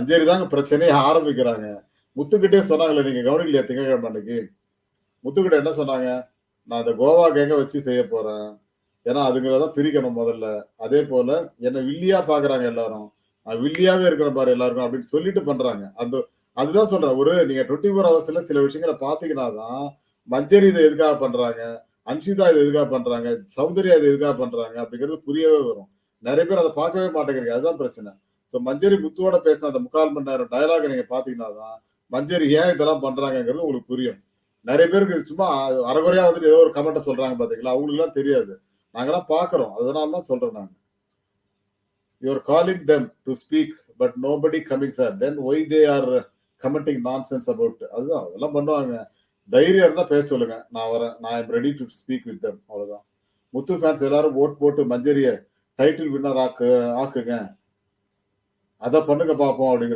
மஞ்சரி தாங்க பிரச்சனையே ஆரம்பிக்கிறாங்க. முத்துக்கிட்டே சொன்னாங்களே நீங்க கவனிக்கலையா திங்கக்கிழமை அன்னைக்கு? முத்துக்கிட்ட என்ன சொன்னாங்க? நான் அந்த கோவா கேங்க வச்சு செய்ய போறேன்? ஏன்னா அதுங்களை தான் பிரிக்கணும் முதல்ல. அதே போல என்னை வில்லியா பாக்குறாங்க எல்லாரும். நான் வில்லியாவே இருக்கிற பாரு எல்லாருக்கும் அப்படின்னு சொல்லிட்டு பண்றாங்க. அந்த அதுதான் சொல்றேன். ஒரு நீங்க டுவெண்ட்டி ஃபோர் ஹவர்ஸ்ல சில விஷயங்களை பாத்தீங்கன்னா தான் மஞ்சரி இதை எதுக்காக பண்றாங்க? அன்ஷிதா இதை எதுக்காக பண்றாங்க? சௌந்தர்யா இதை எதுக்காக பண்றாங்க? அப்படிங்கிறது புரியவே வரும். நிறைய பேர் அதை பார்க்கவே மாட்டேங்கிறீங்க. அதுதான் பிரச்சனை. ஸோ மஞ்சரி முத்துவோட பேசின அந்த முக்கால் மணி நேரம் டயலாக் நீங்க பாத்தீங்கன்னா தான் மஞ்சரி ஏன் இதெல்லாம் பண்றாங்கிறது உங்களுக்கு புரியும். நிறைய பேருக்கு சும்மா அரைகுறையா வந்துட்டு ஏதோ ஒரு கமெண்ட்டை சொல்றாங்க பாத்தீங்களா? அவங்களுக்கு எல்லாம் தெரியாது. நாங்கெல்லாம் பாக்குறோம் அதனால தான் சொல்றேன் நாங்க you are calling them to speak but nobody coming sir then why they are commenting nonsense about அதுதான் அதெல்லாம் பண்ணுவாங்க. தைரியம் இருந்தா பேச சொல்லுங்க. நான் வரேன். நான் am ready to speak with them அவ்வளவுதான். முத்து ஃபேன்ஸ் எல்லாரும் ஓட் போட்டு மஞ்சரிய டைட்டில் வின்னர் ஆக்கு ஆக்குங்க. அதை பண்ணுங்க பார்ப்போம் அப்படிங்கிற